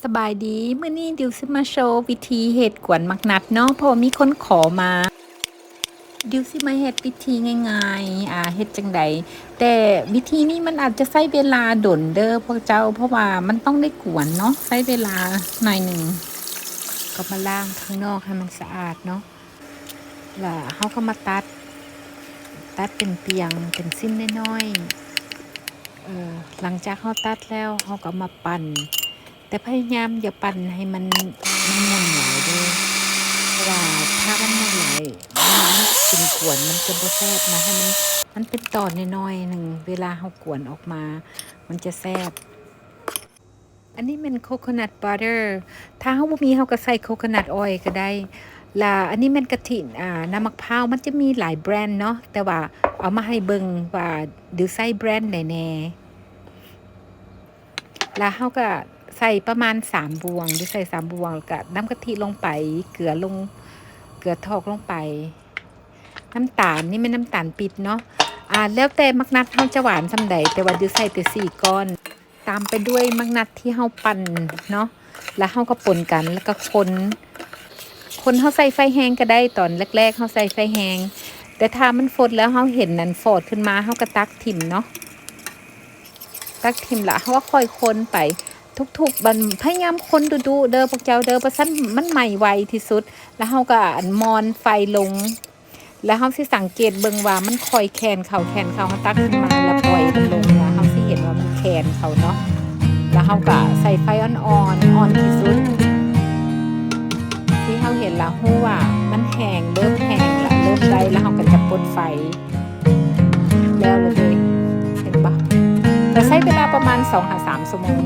สบายดีเมื่อนี้ดิวซิมาโชว์วิธีเห็ดกวนมักนัดเนาะเพราะมีคนขอมา ดิวซิมาเฮ็ดวิธีง่ายๆอ่าเฮ็ดจังใดแต่วิธีนี้มันอาจจะใช้เวลาดนเด้อพวกเจ้า เพราะว่ามันต้องได้กวนเนาะใช้เวลาหน่อยหนึ่งก็มาล้างข้างนอกให้มันสะอาดเนาะแล้วเฮาก็มาตัด ตัดเป็นเปียงเป็นสิ้นน้อยๆเออหลังจากเฮาตัดแล้วเฮาก็มาปั่น แต่พยายามอย่าปั่นให้มันมันมุนหลายด้วยเพราะว่าถ้ามันมุนหลายมันเป็นกวนมันจะบ่แซ่บนะให้มันมันเป็นตอนน้อยๆหนึ่งเวลาเฮากวนออกมา มันจะแซ่บอันนี้เป็นโคโคนัทบัตเตอร์ถ้าเฮาบ่มีเฮาก็ใส่โคโคนัทออยก็ได้ล่ะอันนี้เป็นกะทิอ่าน้ำมะพร้าวมันจะมีหลายแบรนด์เนาะแต่ว่าเอามาให้เบิงว่าดิวใส่แบรนด์ไหนแน่แล้วเขาก็ ใส่ประมาณสามบวงหรือใส่สามบวงกับน้ำกะทิลงไป เกลือลง เกลือทอกลงไป น้ำตาลนี่เป็นน้ำตาลปิดเนาะอ่าแล้วแต่มักนัดเขาจะหวานสำใดแต่ว่าดิวใส่แต่สี่ก้อน ตามไปด้วยมักนัดที่เขาปั่นเนาะแล้วเขาก็ปนกันแล้วก็คน คนเขาใส่ไฟแห้งก็ได้ตอนแรก ๆเขาใส่ไฟแห้งแต่ถ้ามันฟดแล้วเขาเห็นนั่นฟอดขึ้นมาเขาก็ตักถิ่มเนาะตักทิมละเขาว่าค่อยคนไป ทุกๆบันพยายามคนดูดูๆเด้อพวกเจ้าเด้อประสันมันใหม่ไวที่สุด แล้วเขาก็มอนไฟลง แล้วเขาสิสังเกตเบิ่งว่ามันคอยแคนเขาแคนเขาเขาตักขึ้นมาแล้วปล่อยมันลงแล้วเขาสิเห็นว่ามันแคนเขาเนาะแล้วเขาก็ใส่ไฟอ่อนๆอ่อนที่สุด ที่เขาเห็นแล้วหู้ว่ามันแห้งเริ่มแห้งละเริ่มได้แล้วเขาก็จะปลดไฟแล้วเลยเด้เห็นปะแต่ใช้เวลาประมาณ2-3ชั่วโมง